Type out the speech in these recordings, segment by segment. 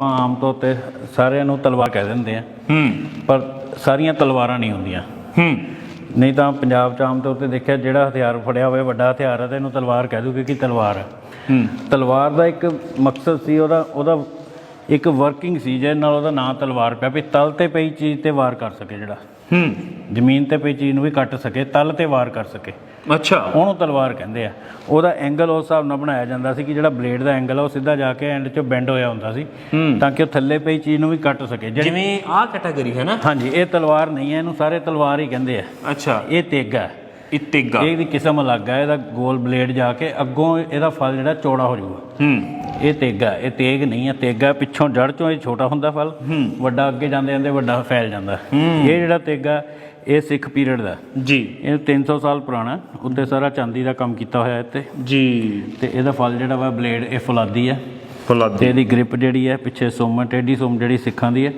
ਆਪਾਂ ਆਮ ਤੌਰ ਤੇ ਸਾਰਿਆਂ ਨੂੰ ਤਲਵਾਰ ਕਹਿ ਦਿੰਦੇ ਆ। ਹੂੰ। ਪਰ ਸਾਰੀਆਂ ਤਲਵਾਰਾਂ ਨਹੀਂ ਹੁੰਦੀਆਂ। ਹੂੰ। ਨਹੀਂ ਤਾਂ ਪੰਜਾਬ 'ਚ ਆਮ ਤੌਰ ਤੇ ਦੇਖਿਆ ਜਿਹੜਾ ਹਥਿਆਰ ਫੜਿਆ ਹੋਵੇ ਵੱਡਾ ਹਥਿਆਰ ਹੈ ਤੇ ਇਹਨੂੰ ਤਲਵਾਰ ਕਹਿ ਦੂਗੇ ਕਿ ਤਲਵਾਰ ਹੈ ਹੂੰ। ਤਲਵਾਰ ਦਾ ਇੱਕ ਮਕਸਦ ਸੀ ਉਹਦਾ ਉਹਦਾ ਇੱਕ ਵਰਕਿੰਗ ਸੀ ਜਿਹਦੇ ਨਾਲ ਉਹਦਾ ਨਾਂ ਤਲਵਾਰ ਪਿਆ ਵੀ ਤਲ ਤੇ ਪਈ ਚੀਜ਼ ਤੇ ਵਾਰ ਕਰ ਸਕੇ ਜਿਹੜਾ। ਹੂੰ। ਜ਼ਮੀਨ ਤੇ ਪਈ ਚੀਜ਼ ਨੂੰ ਵੀ ਕੱਟ ਸਕੇ ਤਲ ਤੇ ਵਾਰ ਕਰ ਸਕੇ। ਅੱਛਾ। ਉਹਨੂੰ ਤਲਵਾਰ ਕਹਿੰਦੇ ਆ। ਉਹਦਾ ਐਂਗਲ ਉਸ ਹਿਸਾਬ ਨਾਲ ਬਣਾਇਆ ਜਾਂਦਾ ਸੀ ਕਿ ਜਿਹੜਾ ਬਲੇਡ ਦਾ ਐਂਗਲ ਆ ਉਹ ਸਿੱਧਾ ਜਾ ਕੇ ਐਂਡ 'ਚ ਬੈਂਡ ਹੋਇਆ ਹੁੰਦਾ ਸੀ ਤਾਂ ਕਿ ਉਹ ਥੱਲੇ ਪਈ ਚੀਜ਼ ਨੂੰ ਵੀ ਕੱਟ ਸਕੇ। ਜਿਹੜੀ ਜਿਵੇਂ ਆਹ ਕੈਟਾਗਰੀ ਹੈ ਨਾ। ਹਾਂਜੀ ਇਹ ਤਲਵਾਰ ਨਹੀਂ ਹੈ ਇਹਨੂੰ ਸਾਰੇ ਤਲਵਾਰ ਹੀ ਕਹਿੰਦੇ ਆ। ਅੱਛਾ। ਇਹ ਤੇਗਾ ਹੈ। ਇਹ ਤੇਗਾ ਇਹ ਦੀ ਕਿਸਮ ਅਲੱਗ ਹੈ ਇਹਦਾ ਗੋਲ ਬਲੇਡ ਜਾ ਕੇ ਅੱਗੋਂ ਇਹਦਾ ਫਲ ਜਿਹੜਾ ਚੌੜਾ ਹੋ ਜਾਊਗਾ। ਹੂੰ। ਇਹ ਤੇਗਾ ਇਹ ਤੇਗ ਨਹੀਂ ਹੈ ਤੇਗਾ ਪਿੱਛੋਂ ਜੜ ਚੋਂ ਇਹ ਛੋਟਾ ਹੁੰਦਾ ਫਲ ਵੱਡਾ ਅੱਗੇ ਜਾਂਦੇ ਜਾਂਦੇ ਵੱਡਾ ਫੈਲ ਜਾਂਦਾ। ਇਹ ਜਿਹੜਾ ਤੇਗਾ ਇਹ ਸਿੱਖ ਪੀਰੀਅਡ ਦਾ। ਜੀ। ਇਹ 300 ਸਾਲ ਪੁਰਾਣਾ। ਉੱਤੇ ਸਾਰਾ ਚਾਂਦੀ ਦਾ ਕੰਮ ਕੀਤਾ ਹੋਇਆ ਇੱਥੇ। ਜੀ। ਤੇ ਇਹਦਾ ਫਲ ਜਿਹੜਾ ਵਾ ਬਲੇਡ ਇਹ ਫੁਲਾਦੀ ਹੈ ਤੇ ਫੁਲਾਦੀ ਇਹਦੀ ਗ੍ਰਿਪ ਜਿਹੜੀ ਹੈ ਪਿੱਛੇ ਸੁੰਮ ਟੇਢੀ ਸੁੰਮ ਜਿਹੜੀ ਸਿੱਖਾਂ ਦੀ ਹੈ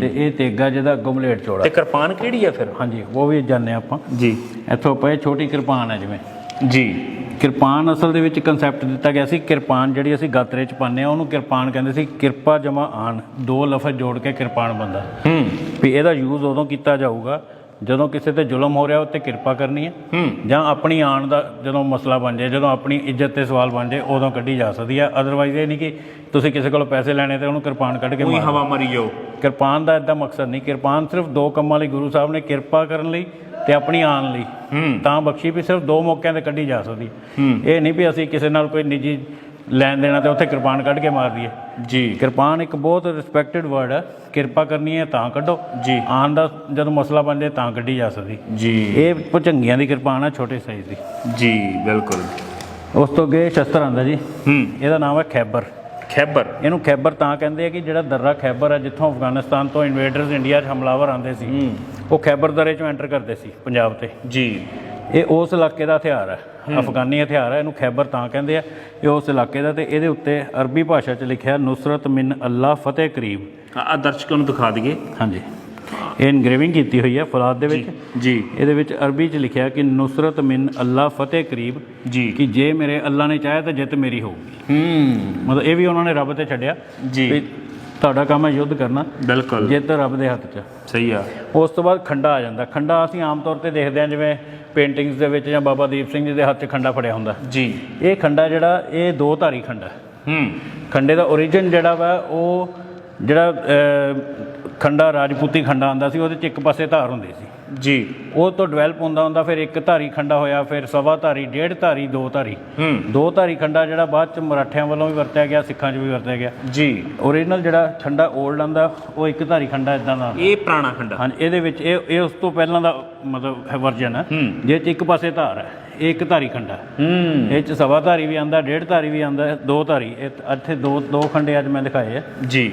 ਤੇ ਇਹ ਤੇਗਾ ਜਿਹਦਾ ਬਲੇਡ ਚੌੜਾ। ਤੇ ਕਿਰਪਾਨ ਕਿਹੜੀ ਹੈ ਫਿਰ? ਹਾਂਜੀ ਉਹ ਵੀ ਜਾਣਦੇ ਆਪਾਂ। ਜੀ। ਇੱਥੋਂ ਪਏ ਛੋਟੀ ਕਿਰਪਾਨ ਹੈ ਜਿਵੇਂ। ਜੀ। ਕਿਰਪਾਨ ਅਸਲ ਦੇ ਵਿੱਚ ਕਨਸੈਪਟ ਦਿੱਤਾ ਗਿਆ ਸੀ ਕਿਰਪਾਨ ਜਿਹੜੀ ਅਸੀਂ ਗਾਤਰੇ ਚ ਪਾਉਂਦੇ ਆ ਉਹਨੂੰ ਕਿਰਪਾਨ ਕਹਿੰਦੇ ਸੀ ਕਿਰਪਾ ਜਮਾ ਆਣ ਦੋ ਲਫ਼ਜ਼ ਜੋੜ ਕੇ ਕਿਰਪਾਨ ਬੰਦਾ। ਹੂੰ। ਵੀ ਇਹਦਾ ਯੂਜ਼ ਉਦੋਂ ਕੀਤਾ ਜਾਊਗਾ ਜਦੋਂ ਕਿਸੇ ਤੇ ਜ਼ੁਲਮ ਹੋ ਰਿਹਾ ਉੱਤੇ ਕਿਰਪਾ ਕਰਨੀ ਹੈ। ਜਾਂ ਆਪਣੀ ਆਣ ਦਾ ਜਦੋਂ ਮਸਲਾ ਬਣ ਜਾਏ ਜਦੋਂ ਆਪਣੀ ਇੱਜ਼ਤ ਤੇ ਸਵਾਲ ਬਣ ਜਾਏ ਉਦੋਂ ਕੱਢੀ ਜਾ ਸਕਦੀ ਹੈ। ਅਦਰਵਾਈਜ਼ ਇਹ ਨਹੀਂ ਕਿ ਤੁਸੀਂ ਕਿਸੇ ਕੋਲੋਂ ਪੈਸੇ ਲੈਣੇ ਤੇ ਉਹਨੂੰ ਕਿਰਪਾਨ ਕੱਢ ਕੇ ਉਹੀ ਮਾਰ। ਹਵਾ ਮਰੀ ਜਾਓ। ਕਿਰਪਾਨ ਦਾ ਇਦਾਂ ਮਕਸਦ ਨਹੀਂ। ਕਿਰਪਾਨ ਸਿਰਫ ਦੋ ਕੰਮਾਂ ਲਈ ਗੁਰੂ ਸਾਹਿਬ ਨੇ ਕਿਰਪਾ ਕਰਨ ਲਈ ਤੇ ਆਪਣੀ ਆਣ ਲਈ। ਤਾਂ ਬਖਸ਼ੀ ਵੀ ਸਿਰਫ ਦੋ ਮੌਕਿਆਂ ਤੇ ਕੱਢੀ ਜਾ ਸਕਦੀ। ਇਹ ਨਹੀਂ ਵੀ ਅਸੀਂ ਕਿਸੇ ਨਾਲ ਕੋਈ ਨਿੱਜੀ ਲੈਣ ਦੇਣਾ ਤੇ ਉੱਥੇ ਕਿਰਪਾਨ ਕੱਢ ਕੇ ਮਾਰ ਦਈਏ। ਜੀ। ਕਿਰਪਾਨ ਇੱਕ ਬਹੁਤ ਰਿਸਪੈਕਟਡ ਵਰਡ ਹੈ ਕਿਰਪਾ ਕਰਨੀ ਹੈ ਤਾਂ ਕੱਢੋ। ਜੀ। ਆਣ ਦਾ ਜਦੋਂ ਮਸਲਾ ਬਣ ਜਾਏ ਤਾਂ ਕੱਢੀ ਜਾ ਸਕਦੀ। ਜੀ। ਇਹ ਭੁਜੰਗੀਆਂ ਦੀ ਕਿਰਪਾਨ ਹੈ ਛੋਟੇ ਸਾਈਜ਼ ਦੀ। ਜੀ ਬਿਲਕੁਲ। ਉਸ ਤੋਂ ਅੱਗੇ ਸ਼ਸਤਰ ਆਂਦਾ ਜੀ। ਹੂੰ। ਇਹਦਾ ਨਾਮ ਹੈ ਖੈਬਰ। ਖੈਬਰ। ਇਹਨੂੰ ਖੈਬਰ ਤਾਂ ਕਹਿੰਦੇ ਆ ਕਿ ਜਿਹੜਾ ਦਰਰਾ ਖੈਬਰ ਹੈ ਜਿੱਥੋਂ ਅਫਗਾਨਿਸਤਾਨ ਤੋਂ ਇਨਵੇਡਰਸ ਇੰਡੀਆ 'ਚ ਹਮਲਾਵਰ ਆਉਂਦੇ ਸੀ ਉਹ ਖੈਬਰ ਦਰੇ 'ਚੋਂ ਐਂਟਰ ਕਰਦੇ ਸੀ ਪੰਜਾਬ ਤੇ। ਜੀ। ਇਹ ਉਸ ਇਲਾਕੇ ਦਾ ਹਥਿਆਰ ਹੈ ਅਫਗਾਨੀ ਹਥਿਆਰ ਹੈ ਇਹਨੂੰ ਖੈਬਰ ਤਾਂ ਕਹਿੰਦੇ ਆ। ਇਹ ਉਸ ਇਲਾਕੇ ਦਾ ਤੇ ਇਹਦੇ ਉੱਤੇ ਅਰਬੀ ਭਾਸ਼ਾ 'ਚ ਲਿਖਿਆ ਨੁਸਰਤ ਮਿਨ ਅੱਲਾ ਫਤਿਹ ਕਰੀਬ। ਆ ਦਰਸ਼ਕਾਂ ਨੂੰ ਦਿਖਾ ਦਈਏ। ਹਾਂਜੀ। ਇਹ ਇਨਗ੍ਰੇਵਿੰਗ ਕੀਤੀ ਹੋਈ ਹੈ ਫੌਲਾਦ ਦੇ ਵਿੱਚ। ਜੀ ਇਹਦੇ ਵਿੱਚ ਅਰਬੀ 'ਚ ਲਿਖਿਆ ਕਿ ਨੁਸਰਤ ਮਿਨ ਅੱਲਾ ਫਤਿਹ ਕਰੀਬ ਜੀ। ਕਿ ਜੇ ਮੇਰੇ ਅੱਲਾ ਨੇ ਚਾਹਿਆ ਤਾਂ ਜਿੱਤ ਮੇਰੀ ਹੋਊਗੀ। ਹੂੰ। ਮਤਲਬ ਇਹ ਵੀ ਉਹਨਾਂ ਨੇ ਰੱਬ ਤੇ ਛੱਡਿਆ। ਜੀ। ਤੁਹਾਡਾ ਕੰਮ ਹੈ ਯੁੱਧ ਕਰਨਾ। ਬਿਲਕੁਲ। ਜਿੱਤ ਰੱਬ ਦੇ ਹੱਥ 'ਚ। ਸਹੀ ਆ। ਉਸ ਤੋਂ ਬਾਅਦ ਖੰਡਾ ਆ ਜਾਂਦਾ। ਖੰਡਾ ਅਸੀਂ ਆਮ ਤੌਰ ਤੇ ਦੇਖਦੇ ਹਾਂ ਜਿਵੇਂ ਪੇਂਟਿੰਗਸ ਦੇ ਵਿੱਚ ਜਾਂ ਬਾਬਾ ਦੀਪ ਸਿੰਘ ਜੀ ਦੇ ਹੱਥ 'ਚ ਖੰਡਾ ਫੜਿਆ ਹੁੰਦਾ। ਜੀ। ਇਹ ਖੰਡਾ ਜਿਹੜਾ ਇਹ ਦੋ ਧਾਰੀ ਖੰਡਾ ਹੈ। ਖੰਡੇ ਦਾ origin ਜਿਹੜਾ ਵਾ ਉਹ ਜਿਹੜਾ ਖੰਡਾ ਰਾਜਪੂਤੀ ਖੰਡਾ ਆਂਦਾ ਸੀ ਉਹਦੇ 'ਚ ਇੱਕ ਪਾਸੇ ਧਾਰ ਹੁੰਦੀ ਸੀ। ਜੀ। ਉਹ ਤੋਂ ਡਿਵੈਲਪ ਹੁੰਦਾ ਹੁੰਦਾ ਫਿਰ ਇੱਕ ਧਾਰੀ ਖੰਡਾ ਹੋਇਆ ਫਿਰ ਸਵਾ ਧਾਰੀ ਡੇਢ ਧਾਰੀ ਦੋ ਧਾਰੀ। ਹੂੰ। ਦੋ ਧਾਰੀ ਖੰਡਾ ਜਿਹੜਾ ਬਾਅਦ ਚ ਮਰਾਠਿਆਂ ਵੱਲੋਂ ਵੀ ਵਰਤਿਆ ਗਿਆ ਸਿੱਖਾਂ 'ਚ ਵੀ ਵਰਤਿਆ ਗਿਆ। ਜੀ। ਓਰੀਜਨਲ ਜਿਹੜਾ ਖੰਡਾ 올ਡ ਆਂਦਾ ਉਹ ਇੱਕ ਧਾਰੀ ਖੰਡਾ ਇਦਾਂ ਦਾ ਇਹ ਪੁਰਾਣਾ ਖੰਡਾ। ਹਾਂਜੀ ਇਹਦੇ ਵਿੱਚ ਇਹ ਇਹ ਉਸ ਤੋਂ ਪਹਿਲਾਂ ਦਾ ਮਤਲਬ ਵਰਜਨ ਹੈ ਹੂੰ। ਜੇ ਚ ਇੱਕ ਪਾਸੇ ਧਾਰ ਹੈ ਇਹ ਇੱਕ ਧਾਰੀ ਖੰਡਾ। ਹੈ। ਹੂੰ ਇਹ ਚ ਸਵਾ ਧਾਰੀ ਵੀ ਆਂਦਾ ਡੇਢ ਧਾਰੀ ਵੀ ਆਂਦਾ ਦੋ ਧਾਰੀ। ਇੱਥੇ ਦੋ ਦੋ ਖੰਡੇ ਅੱਜ ਮੈਂ ਦਿਖਾਏ ਆ। ਜੀ।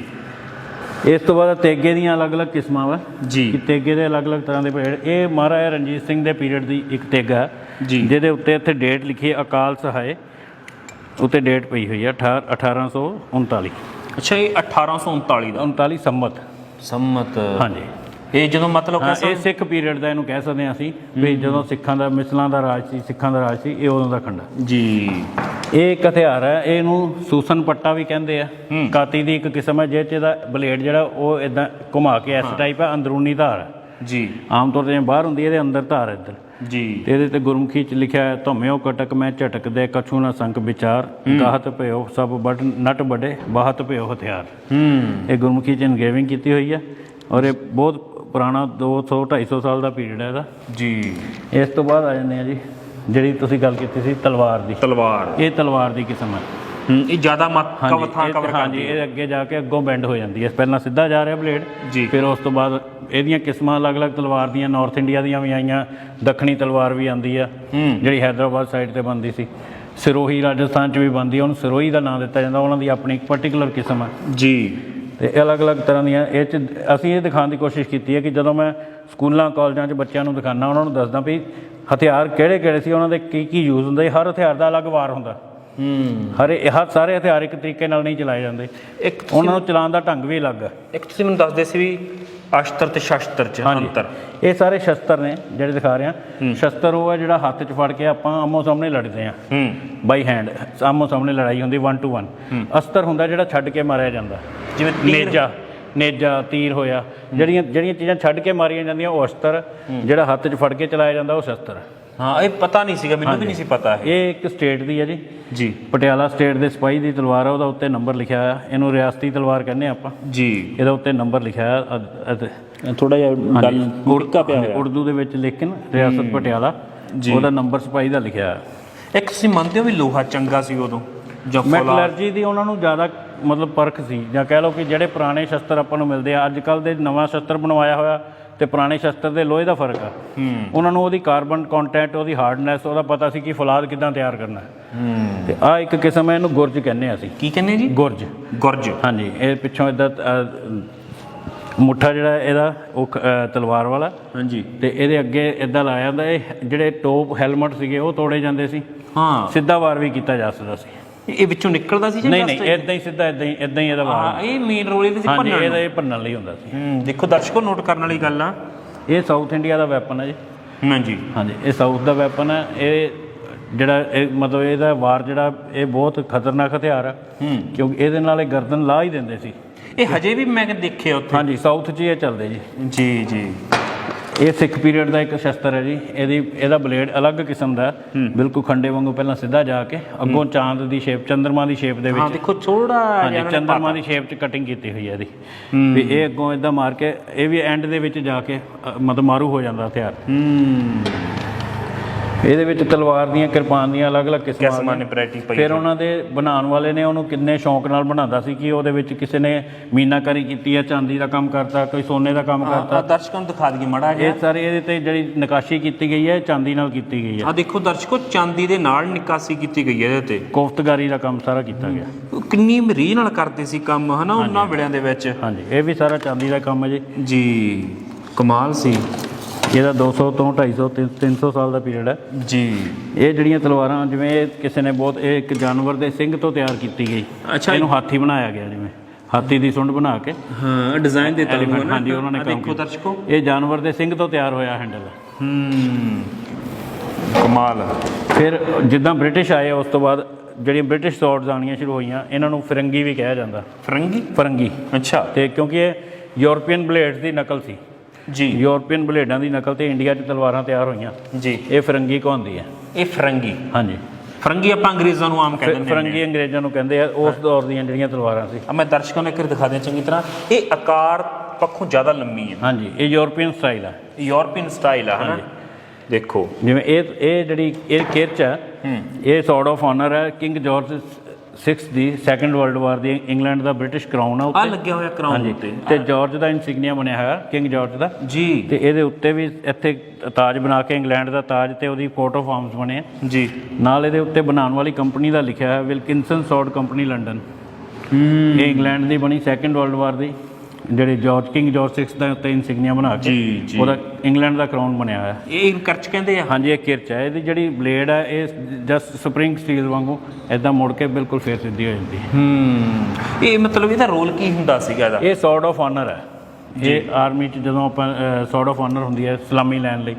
ਇਸ ਤੋਂ ਬਾਅਦ ਤੇਗੇ ਦੀਆਂ ਅਲੱਗ-ਅਲੱਗ ਕਿਸਮਾਂ ਵਾ। ਕਿ ਜੀ ਤੇਗੇ ਦੇ ਅਲੱਗ-ਅਲੱਗ ਤਰ੍ਹਾਂ ਦੇ ਪੇੜ। ਇਹ ਮਹਾਰਾਜਾ ਰਣਜੀਤ ਸਿੰਘ ਦੇ ਪੀਰੀਅਡ ਦੀ ਇੱਕ ਤੇਗਾ। ਹੈ, ਜੀ। ਜਿਹਦੇ ਉੱਤੇ ਇੱਥੇ ਡੇਟ ਲਿਖੀ ਹੈ ਅਕਾਲ ਸਹਾਏ। ਉੱਤੇ ਡੇਟ ਪਈ ਹੋਈ ਹੈ 18 1839 ਅੱਛਾ ਇਹ 1839 ਦਾ। 39 ਸੰਮਤ। ਸੰਮਤ। ਹਾਂਜੀ। ਇਹ ਜਦੋਂ ਮਤਲਬ ਕਿ ਇਹ ਸਿੱਖ ਪੀਰੀਅਡ ਦਾ ਇਹਨੂੰ ਕਹਿ ਸਕਦੇ ਹਾਂ ਅਸੀਂ। ਵੀ ਜਦੋਂ ਸਿੱਖਾਂ ਦਾ ਮਿਸਲਾਂ ਦਾ ਰਾਜ ਸੀ ਸਿੱਖਾਂ ਦਾ ਰਾਜ ਸੀ ਇਹ ਉਦੋਂ ਦਾ ਖੰਡਾ। ਜੀ। ਇਹ ਇੱਕ ਹਥਿਆਰ ਹੈ ਇਹਨੂੰ ਸੂਸਨ ਪੱਟਾ ਵੀ ਕਹਿੰਦੇ ਆ। ਕਾਤੀ ਦੀ ਇੱਕ ਕਿਸਮ ਹੈ ਜਿਹਦੇ 'ਚ ਇਹਦਾ ਬਲੇਡ ਜਿਹੜਾ ਉਹ ਇਦਾਂ ਘੁਮਾ ਕੇ ਇਸ ਟਾਈਪ ਹੈ ਅੰਦਰੂਨੀ ਧਾਰ ਜੀ। ਆਮ ਤੌਰ ਤੇ ਬਾਹਰ ਹੁੰਦੀ ਹੈ ਇਹਦੇ ਅੰਦਰ ਧਾਰ ਇੱਧਰ। ਜੀ। ਤੇ ਇਹਦੇ ਤੇ ਗੁਰਮੁਖੀ ਚ ਲਿਖਿਆ ਹੈ ਧੁਮਿਓ ਕਟਕ ਮੈਂ ਝਟਕਦੇ ਕਛੂ ਨਾ ਸੰਕ ਵਿਚਾਰ। ਗਾਹਤ ਭਇਓ ਸਭ ਬਟ ਨਟ ਬੜੇ ਬਾਹਤ ਭਇਓ ਹਥਿਆਰ। ਹੂੰ। ਇਹ ਗੁਰਮੁਖੀ ਚ ਇਨਗ੍ਰੇਵਿੰਗ ਕੀਤੀ ਹੋਈ ਹੈ ਔਰ ਇਹ ਬਹੁਤ ਪੁਰਾਣਾ 200 250 ਸਾਲ ਦਾ ਪੀਰੀਅਡ ਹੈ ਇਹਦਾ। ਜੀ। ਇਸ ਤੋਂ ਬਾਅਦ ਆ ਜਾਂਦੇ ਆ ਜੀ ਜਿਹੜੀ ਤੁਸੀਂ ਗੱਲ ਕੀਤੀ ਸੀ ਤਲਵਾਰ ਦੀ। ਤਲਵਾਰ। ਇਹ ਤਲਵਾਰ ਦੀ ਕਿਸਮ ਹੈ। ਹੂੰ ਇਹ ਜ਼ਿਆਦਾ ਮਤ ਕਵਥਾਂ ਇਹ- ਕਵਰ ਹਾਂਜੀ ਕਰਦੀ ਹੈ। ਇਹ ਅੱਗੇ ਜਾ ਕੇ ਅੱਗੋਂ ਬੈਂਡ ਹੋ ਜਾਂਦੀ ਹੈ। ਪਹਿਲਾਂ ਸਿੱਧਾ ਜਾ ਰਿਹਾ ਬਲੇਡ ਜੀ। ਫਿਰ ਉਸ ਤੋਂ ਬਾਅਦ ਇਹਦੀਆਂ ਕਿਸਮਾਂ ਅਲੱਗ-ਅਲੱਗ ਤਲਵਾਰ ਦੀਆਂ ਨਾਰਥ ਇੰਡੀਆ ਦੀਆਂ ਵੀ ਆਈਆਂ ਦੱਖਣੀ ਤਲਵਾਰ ਵੀ ਆਂਦੀ ਆ ਹੂੰ। ਜਿਹੜੀ ਹੈਦਰਾਬਾਦ ਸਾਈਡ ਤੇ ਬਣਦੀ ਸੀ। ਸਿਰੋਹੀ ਰਾਜਸਥਾਨ ਚ ਵੀ ਬਣਦੀ ਆ ਉਹਨੂੰ ਸਿਰੋਹੀ ਦਾ ਨਾਮ ਦਿੱਤਾ ਜਾਂਦਾ ਉਹਨਾਂ ਦੀ ਆਪਣੀ ਇੱਕ ਪਾਰਟਿਕੂਲਰ ਕਿਸਮ ਹੈ। ਜੀ। ਤੇ ਅਲੱਗ-ਅਲੱਗ ਤਰ੍ਹਾਂ ਦੀਆਂ ਇਹ ਚ ਅਸੀਂ ਇਹ ਦਿਖਾਉਣ ਦੀ ਕੋਸ਼ਿਸ਼ ਕੀਤੀ ਹੈ ਕਿ ਜਦੋਂ ਮੈਂ ਸਕੂਲਾਂ ਕਾਲਜਾਂ 'ਚ ਬੱਚਿਆਂ ਨੂੰ ਦਿਖਾਉਂਦਾ ਉਹਨਾਂ ਨੂੰ ਦੱਸਦਾ ਵੀ ਹਥਿਆਰ ਕਿਹੜੇ-ਕਿਹੜੇ ਸੀ ਉਹਨਾਂ ਦੇ ਕੀ ਕੀ ਯੂਜ਼ ਹੁੰਦੇ ਹਰ ਹਥਿਆਰ ਦਾ ਅਲੱਗ ਵਾਰ ਹੁੰਦਾ। ਹੂੰ। ਹਰ ਇਹ ਹਰ ਸਾਰੇ ਹਥਿਆਰ ਇੱਕ ਤਰੀਕੇ ਨਾਲ ਨਹੀਂ ਚਲਾਏ ਜਾਂਦੇ। ਇੱਕ ਉਹਨਾਂ ਨੂੰ ਚਲਾਉਣ ਦਾ ਢੰਗ ਵੀ ਅਲੱਗ ਹੈ। ਇੱਕ ਤੁਸੀਂ ਮੈਨੂੰ ਦੱਸਦੇ ਸੀ ਵੀ ਅਸ਼ਤਰ ਤੇ ਸ਼ਸਤਰ ਚ ਅੰਤਰ। ਇਹ ਸਾਰੇ ਸ਼ਸਤਰ ਨੇ ਜਿਹੜੇ ਦਿਖਾ ਰਿਹਾ ਸ਼ਸਤਰ ਉਹ ਹੈ ਜਿਹੜਾ ਹੱਥ 'ਚ ਫੜ ਕੇ ਆਪਾਂ ਆਮੋ ਸਾਹਮਣੇ ਲੜਦੇ ਆ ਹੂੰ। ਬਾਈ ਹੈਂਡ ਆਮੋ ਸਾਹਮਣੇ ਲੜਾਈ ਹੁੰਦੀ 1 ਟੂ 1 ਅਸਤਰ ਹੁੰਦਾ ਜਿਹੜਾ ਛੱਡ ਕੇ ਮਾਰਿਆ ਜਾਂਦਾ। ਜਿਵੇਂ ਤੀਰ ਨੇਜਾ ਨੇਜਾ ਤੀਰ ਹੋਇਆ। ਜਿਹੜੀਆਂ ਜਿਹੜੀਆਂ ਚੀਜ਼ਾਂ ਛੱਡ ਕੇ ਮਾਰੀਆਂ ਜਾਂਦੀਆਂ ਉਹ ਅਸਤਰ ਜਿਹੜਾ ਹੱਥ 'ਚ ਫੜ ਕੇ ਚਲਾਇਆ ਜਾਂਦਾ ਉਹ ਸ਼ਸਤਰ। ਹਾਂ ਇਹ ਪਤਾ ਨਹੀਂ ਸੀਗਾ ਮੈਨੂੰ ਵੀ ਨਹੀਂ ਸੀ ਪਤਾ ਇਹ। ਇਹ ਇੱਕ ਸਟੇਟ ਦੀ ਹੈ ਜੀ। ਜੀ। ਪਟਿਆਲਾ ਸਟੇਟ ਦੇ ਸਿਪਾਹੀ ਦੀ ਤਲਵਾਰ ਆ ਉਹਦਾ ਉੱਤੇ ਨੰਬਰ ਲਿਖਿਆ ਆ ਇਹਨੂੰ ਰਿਆਸਤੀ ਤਲਵਾਰ ਕਹਿੰਦੇ ਆ ਆਪਾਂ। ਜੀ। ਇਹਦਾ ਉੱਤੇ ਨੰਬਰ ਲਿਖਿਆ ਆ ਥੋੜਾ ਜਿਹਾ ਗੱਲ ਪਿਆ ਉਰਦੂ ਦੇ ਵਿੱਚ ਲੇਕਿਨ ਰਿਆਸਤ ਪਟਿਆਲਾ ਉਹਦਾ ਨੰਬਰ ਸਿਪਾਹੀ ਦਾ ਲਿਖਿਆ ਆ ਇੱਕ ਤੁਸੀਂ ਮੰਨਦੇ ਹੋ ਵੀ ਲੋਹਾ ਚੰਗਾ ਸੀ ਉਦੋਂ ਜਾਂ ਮੈਟਲਰਜੀ ਦੀ ਉਹਨਾਂ ਨੂੰ ਜ਼ਿਆਦਾ ਮਤਲਬ ਪਰਖ ਸੀ। ਜਾਂ ਕਹਿ ਲਓ ਕਿ ਜਿਹੜੇ ਪੁਰਾਣੇ ਸ਼ਸਤਰ ਆਪਾਂ ਨੂੰ ਮਿਲਦੇ ਆ ਅੱਜ ਕੱਲ ਦੇ ਨਵਾਂ ਸ਼ਸਤਰ ਬਣਵਾਇਆ ਹੋਇਆ ਤੇ ਪੁਰਾਣੇ ਸ਼ਸਤਰ ਦੇ ਲੋਹੇ ਦਾ ਫ਼ਰਕ ਆ। ਉਹਨਾਂ ਨੂੰ ਉਹਦੀ ਕਾਰਬਨ ਕੰਟੈਂਟ ਉਹਦੀ ਹਾਰਡਨੈਸ ਉਹਦਾ ਪਤਾ ਸੀ ਕਿ ਫੌਲਾਦ ਕਿਦਾਂ ਤਿਆਰ ਕਰਨਾ ਹੈ। ਤੇ ਆ ਇੱਕ ਕਿਸਮ ਹੈ ਇਹਨੂੰ ਗੁਰਜ ਕਹਿੰਦੇ ਆ ਅਸੀਂ। ਕੀ ਕਹਿੰਦੇ ਜੀ? ਗੁਰਜ। ਗੁਰਜ। ਹਾਂਜੀ ਇਹ ਪਿੱਛੋਂ ਇਦਾਂ ਮੁੱਠਾ ਜਿਹੜਾ ਇਹਦਾ ਉਹ ਤਲਵਾਰ ਵਾਲਾ। ਹਾਂਜੀ। ਤੇ ਇਹਦੇ ਅੱਗੇ ਇਦਾਂ ਲਾਇਆ ਜਾਂਦਾ ਇਹ ਜਿਹੜੇ ਟੋਪ ਹੈਲਮਟ ਸੀਗੇ ਉਹ ਤੋੜੇ ਜਾਂਦੇ ਸੀ। ਹਾਂ। ਸਿੱਧਾ ਵਾਰ ਵੀ ਕੀਤਾ ਜਾ ਸਕਦਾ ਸੀ। ਇਹ ਵਿੱਚੋਂ ਨਿਕਲਦਾ ਸੀ ਜਾਂ ਨਹੀਂ ਨਹੀਂ ਇਦਾਂ ਹੀ ਸਿੱਧਾ ਇਦਾਂ ਹੀ ਇਦਾਂ ਹੀ ਇਹਦਾ ਵਾਰ ਹਾਂ ਇਹ ਮੇਨ ਰੋਲ ਇਹਦੇ ਸੀ ਹਾਂਜੀ ਭੰਨਣ ਇਹਦਾ। ਇਹ ਭੰਨਣ ਲਈ ਹੁੰਦਾ ਸੀ। ਹੂੰ ਦੇਖੋ ਦਰਸ਼ਕੋ ਨੋਟ ਕਰਨ ਵਾਲੀ ਗੱਲ ਆ। ਇਹ ਸਾਊਥ ਇੰਡੀਆ ਦਾ ਵੈਪਨ ਹੈ ਜੀ। ਹਾਂਜੀ। ਹਾਂਜੀ ਇਹ ਸਾਊਥ ਦਾ ਵੈਪਨ ਹੈ ਇਹ ਜਿਹੜਾ ਇਹ ਮਤਲਬ ਇਹਦਾ ਵਾਰ ਜਿਹੜਾ ਇਹ ਬਹੁਤ ਖਤਰਨਾਕ ਹਥਿਆਰ ਹੈ। ਕਿਉਂਕਿ ਇਹਦੇ ਨਾਲ ਇਹ ਗਰਦਨ ਲਾ ਹੀ ਦਿੰਦੇ ਸੀ। ਇਹ ਹਜੇ ਵੀ ਮੈਂ ਦੇਖਿਆ ਉੱਥੇ। ਹਾਂਜੀ ਸਾਊਥ 'ਚ ਇਹ ਚੱਲਦੇ ਜੀ। ਜੀ ਜੀ। ਇਹ ਸਿੱਖ ਪੀਰੀਅਡ ਦਾ ਇੱਕ ਸ਼ਸਤਰ ਹੈ ਜੀ। ਇਹਦੀ ਇਹਦਾ ਬਲੇਡ ਅਲੱਗ ਕਿਸਮ ਦਾ ਹੈ। ਬਿਲਕੁਲ ਖੰਡੇ ਵਾਂਗੂ ਪਹਿਲਾਂ ਸਿੱਧਾ ਜਾ ਕੇ ਅੱਗੋਂ ਚਾਂਦ ਦੀ ਸ਼ੇਪ ਚੰਦਰਮਾ ਦੀ ਸ਼ੇਪ ਦੇ ਹਾਂ ਵਿੱਚ ਦੇਖੋ ਥੋੜਾ ਹਾਂਜੀ ਚੰਦਰਮਾ ਦੀ ਸ਼ੇਪ 'ਚ ਕਟਿੰਗ ਕੀਤੀ ਹੋਈ ਹੈ ਇਹਦੀ। ਵੀ ਇਹ ਅੱਗੋਂ ਇਦਾਂ ਮਾਰ ਕੇ ਇਹ ਵੀ ਐਂਡ ਦੇ ਵਿੱਚ ਜਾ ਕੇ ਮਤਲਬ ਮਾਰੂ ਹੋ ਜਾਂਦਾ ਹਥਿਆਰ। ਹੂੰ। ਇਹਦੇ ਵਿੱਚ ਤਲਵਾਰ ਦੀਆਂ ਕਿਰਪਾਨ ਦੀਆਂ ਅਲੱਗ-ਅਲੱਗ ਕਿਸਮਾਂ ਕਿਸਮਾਂ ਨੇ ਵੈਰਾਈਟੀ ਪਈ ਫਿਰ ਉਹਨਾਂ ਦੇ ਬਣਾਉਣ ਵਾਲੇ ਨੇ ਉਹਨੂੰ ਕਿੰਨੇ ਸ਼ੌਂਕ ਨਾਲ ਬਣਾਉਂਦਾ ਸੀ ਕਿ ਉਹਦੇ ਵਿੱਚ ਕਿਸੇ ਨੇ ਮੀਨਾਕਾਰੀ ਕੀਤੀ ਹੈ ਚਾਂਦੀ ਦਾ ਕੰਮ ਕਰਤਾ ਕੋਈ ਸੋਨੇ ਦਾ ਕੰਮ ਕਰਤਾ। ਦਰਸ਼ਕਾਂ ਨੂੰ ਦਿਖਾ ਦਈਏ ਮੜਾ ਜਿਹਾ। ਇਹ ਸਾਰੇ ਇਹਦੇ ਤੇ ਜਿਹੜੀ ਨਕਾਸ਼ੀ ਕੀਤੀ ਗਈ ਹੈ ਚਾਂਦੀ ਨਾਲ ਕੀਤੀ ਗਈ ਹੈ। ਆ ਦੇਖੋ ਦਰਸ਼ਕੋ ਚਾਂਦੀ ਦੇ ਨਾਲ ਨਿਕਾਸੀ ਕੀਤੀ ਗਈ ਹੈ ਇਹਦੇ ਤੇ। ਕੋਫਤਗਾਰੀ ਦਾ ਕੰਮ ਸਾਰਾ ਕੀਤਾ ਗਿਆ। ਕਿੰਨੀ ਮਰੀ ਨਾਲ ਕਰਦੇ ਸੀ ਕੰਮ ਹਨਾ ਉਹਨਾਂ ਵੇਲਿਆਂ ਦੇ ਵਿੱਚ। ਹਾਂਜੀ ਇਹ ਵੀ ਸਾਰਾ ਚਾਂਦੀ ਦਾ ਕੰਮ ਹੈ ਜੀ। ਜੀ ਕਮਾਲ ਸੀ। ਇਹਦਾ 200 ਤੋਂ 250 300 ਸਾਲ ਦਾ ਪੀਰੀਅਡ ਹੈ। ਜੀ। ਇਹ ਜਿਹੜੀਆਂ ਤਲਵਾਰਾਂ ਜਿਵੇਂ ਇਹ ਕਿਸੇ ਨੇ ਬਹੁਤ ਇਹ ਇੱਕ ਜਾਨਵਰ ਦੇ ਸਿੰਘ ਤੋਂ ਤਿਆਰ ਕੀਤੀ ਗਈ। ਅੱਛਾ। ਇਹਨੂੰ ਹਾਥੀ ਬਣਾਇਆ ਗਿਆ ਜਿਵੇਂ। ਹਾਥੀ ਦੀ ਸੁੰਡ ਬਣਾ ਕੇ। ਹਾਂ ਡਿਜ਼ਾਈਨ ਦਿੱਤਾ ਐਲੀਫੈਂਟ ਨਾ। ਹਾਂਜੀ ਉਹਨਾਂ ਨੇ ਕੰਮ ਦੇਖੋ ਦਰਸ਼ਕੋ। ਇਹ ਜਾਨਵਰ ਦੇ ਸਿੰਘ ਤੋਂ ਤਿਆਰ ਹੋਇਆ ਹੈਂਡਲ। ਹੂੰ। ਕਮਾਲ। ਫਿਰ ਜਿੱਦਾਂ ਬ੍ਰਿਟਿਸ਼ ਆਏ ਉਸ ਤੋਂ ਬਾਅਦ ਜਿਹੜੀਆਂ ਬ੍ਰਿਟਿਸ਼ ਸੌਰਡਸ ਆਉਣੀਆਂ ਸ਼ੁਰੂ ਹੋਈਆਂ ਇਹਨਾਂ ਨੂੰ ਫਿਰੰਗੀ ਵੀ ਕਿਹਾ ਜਾਂਦਾ। ਫਰੰਗੀ? ਫਰੰਗੀ। ਅੱਛਾ। ਤੇ ਕਿਉਂਕਿ ਇਹ ਯੂਰਪੀਅਨ ਬਲੇਡਸ ਦੀ ਨਕਲ ਸੀ। ਜੀ। ਯੂਰਪੀਅਨ ਬਲੇਡਾਂ ਦੀ ਨਕਲ ਤੇ ਇੰਡੀਆ 'ਚ ਤਲਵਾਰਾਂ ਤਿਆਰ ਹੋਈਆਂ। ਜੀ। ਇਹ ਫਿਰੰਗੀ ਕਹਾਉਂਦੀ ਹੈ? ਇਹ ਫਰੰਗੀ। ਹਾਂਜੀ। ਫਰੰਗੀ ਆਪਾਂ ਅੰਗਰੇਜ਼ਾਂ ਨੂੰ ਆਮ ਕਹਿੰਦੇ ਨੇ ਫਿਰੰਗੀ ਅੰਗਰੇਜ਼ਾਂ ਨੂੰ ਕਹਿੰਦੇ ਆ ਉਸ ਦੌਰ ਦੀਆਂ ਜਿਹੜੀਆਂ ਤਲਵਾਰਾਂ ਸੀ। ਆ ਮੈਂ ਦਰਸ਼ਕਾਂ ਨੂੰ ਇੱਕ ਵਾਰ ਦਿਖਾ ਦਿਆਂ ਚੰਗੀ ਤਰ੍ਹਾਂ। ਇਹ ਆਕਾਰ ਪੱਖੋਂ ਜ਼ਿਆਦਾ ਲੰਮੀ ਹੈ। ਹਾਂਜੀ ਇਹ ਯੂਰਪੀਅਨ ਸਟਾਈਲ ਹੈ ਯੂਰਪੀਅਨ ਸਟਾਈਲ ਆ ਹਨਾ? ਦੇਖੋ। ਜਿਵੇਂ ਇਹ ਇਹ ਜਿਹੜੀ ਇਹ ਕਿਰਚ ਹੈ। ਇਹ ਸੌਰਡ ਆਫ ਆਨਰ ਹੈ ਕਿੰਗ ਜਾਰਜ 6 ਦੀ ਸੈਕੰਡ ਵਰਲਡ ਵਾਰ ਦੀ ਇੰਗਲੈਂਡ ਦਾ ਬ੍ਰਿਟਿਸ਼ ਕਰਾਊਨ ਆ ਆ ਉੱਤੇ। ਲੱਗਿਆ ਹੋਇਆ ਹਾਂਜੀ ਉੱਤੇ। ਤੇ ਜਾਰਜ ਦਾ ਇਨਸਿਗਨੀਆ ਬਣਿਆ ਹੋਇਆ ਕਿੰਗ ਜਾਰਜ ਦਾ। ਜੀ। ਤੇ ਇਹਦੇ ਉੱਤੇ ਵੀ ਇੱਥੇ ਤਾਜ ਬਣਾ ਕੇ ਇੰਗਲੈਂਡ ਦਾ ਤਾਜ ਤੇ ਉਹਦੀ ਕੋਟ ਆਫ ਆਰਮਸ ਬਣੇ ਆ। ਜੀ। ਨਾਲ ਇਹਦੇ ਉੱਤੇ ਬਣਾਉਣ ਵਾਲੀ ਕੰਪਨੀ ਦਾ ਲਿਖਿਆ ਹੈ ਵਿਲਕਿਨਸਨ ਸੌਰਡ ਕੰਪਨੀ ਲੰਡਨ ਇਹ ਇੰਗਲੈਂਡ ਦੀ ਬਣੀ ਸੈਕੰਡ ਵਰਲਡ ਵਾਰ ਦੀ। ਜਿਹੜੇ ਜਾਰਜ ਕਿੰਗ ਜਾਰਜ 6 ਦਾ ਉੱਤੇ ਇਨਸਿਗਨੀਆ ਬਣਾ ਕੇ ਜੀ, ਜੀ। ਉਹਦਾ ਇੰਗਲੈਂਡ ਦਾ ਕਰਾਊਨ ਬਣਿਆ ਹੋਇਆ। ਇਹ ਕਰਚ ਕਹਿੰਦੇ ਆ? ਹਾਂਜੀ ਇਹ ਕਿਰਚ ਹੈ। ਇਹਦੀ ਜਿਹੜੀ ਬਲੇਡ ਹੈ ਇਹ ਜਸਟ ਸਪਰਿੰਗ ਸਟੀਲ ਵਾਂਗੂ ਐਦਾਂ ਮੁੜ ਕੇ ਬਿਲਕੁਲ ਫੇਰ ਸਿੱਧੀ ਹੋ ਜਾਂਦੀ ਹੈ। ਹੂੰ। ਇਹ ਮਤਲਬ ਇਹਦਾ ਰੋਲ ਕੀ ਹੁੰਦਾ ਸੀਗਾ ਇਹਦਾ? ਇਹ ਸੌਰਡ ਆਫ ਆਨਰ ਹੈ। ਇਹ ਆਰਮੀ 'ਚ ਜਦੋਂ ਆਪਾਂ ਸੌਰਡ ਆਫ ਆਨਰ ਹੁੰਦੀ ਹੈ ਸਲਾਮੀ ਲੈਣ ਲਈ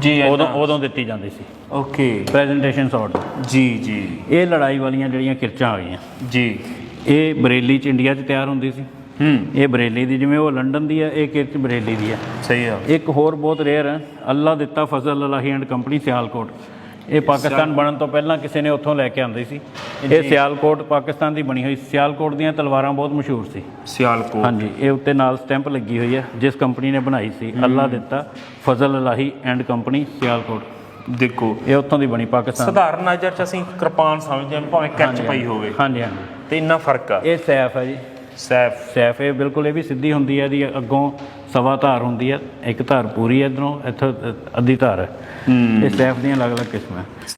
ਜੀ ਉਦੋਂ ਉਦੋਂ ਦਿੱਤੀ ਜਾਂਦੀ ਸੀ। ਓਕੇ। ਪ੍ਰੈਜੈਂਟੇਸ਼ਨ ਸੌਰਡ ਜੀ ਜੀ। ਇਹ ਲੜਾਈ ਵਾਲੀਆਂ ਜਿਹੜੀਆਂ ਕਿਰਚਾਂ ਆ ਗਈਆਂ। ਜੀ। ਇਹ ਬਰੇਲੀ 'ਚ ਇੰਡੀਆ 'ਚ ਤਿਆਰ ਹੁੰਦੀ ਸੀ। ਇਹ ਬਰੇਲੀ ਦੀ ਜਿਵੇਂ ਉਹ ਲੰਡਨ ਦੀ ਹੈ ਇਹ ਕਿਰਚ ਬਰੇਲੀ ਦੀ ਹੈ? ਸਹੀ ਆ। ਇੱਕ ਹੋਰ ਬਹੁਤ ਰੇਅਰ ਹੈ ਅੱਲਾ ਦਿੱਤਾ ਫਜ਼ਲ ਅਲਾਹੀ ਐਂਡ ਕੰਪਨੀ ਸਿਆਲਕੋਟ। ਇਹ ਪਾਕਿਸਤਾਨ ਬਣਨ ਤੋਂ ਪਹਿਲਾਂ ਕਿਸੇ ਨੇ ਉੱਥੋਂ ਲੈ ਕੇ ਆਂਦੀ ਸੀ। ਇਹ ਸਿਆਲਕੋਟ ਪਾਕਿਸਤਾਨ ਦੀ ਬਣੀ ਹੋਈ ਸਿਆਲਕੋਟ ਦੀਆਂ ਤਲਵਾਰਾਂ ਬਹੁਤ ਮਸ਼ਹੂਰ ਸੀ। ਸਿਆਲਕੋਟ। ਹਾਂਜੀ ਇਹ ਉੱਤੇ ਨਾਲ ਸਟੈਂਪ ਲੱਗੀ ਹੋਈ ਹੈ ਜਿਸ ਕੰਪਨੀ ਨੇ ਬਣਾਈ ਸੀ। Allah Ditta Fazal Elahi and company Sialkot. ਦੇਖੋ। ਇਹ ਉੱਥੋਂ ਦੀ ਬਣੀ ਪਾਕਿਸਤਾਨ। ਸਧਾਰਨ ਨਜ਼ਰ ਚ ਅਸੀਂ ਕਿਰਪਾਨ ਸਮਝਦੇ ਹਾਂ ਭਾਵੇਂ ਕੱਚ ਪਈ ਹੋਵੇ। ਹਾਂਜੀ ਹਾਂਜੀ। ਤੇ ਇੰਨਾ ਫ਼ਰਕ ਆ। ਇਹ ਸੈਫ ਹੈ ਜੀ। ਸੈਫ ਸੈਫ ਇਹ ਬਿਲਕੁਲ ਇਹ ਵੀ ਸਿੱਧੀ ਹੁੰਦੀ ਹੈ ਇਹਦੀ ਅੱਗੋਂ ਸਵਾ ਧਾਰ ਹੁੰਦੀ ਹੈ ਇੱਕ ਧਾਰ ਪੂਰੀ ਹੈ ਇਧਰੋਂ ਇੱਥੋਂ ਅੱਧੀ ਧਾਰ ਹੈ। ਇਹ ਸੈਫ ਦੀਆਂ ਅਲੱਗ-ਅਲੱਗ ਕਿਸਮਾਂ ਹੈ।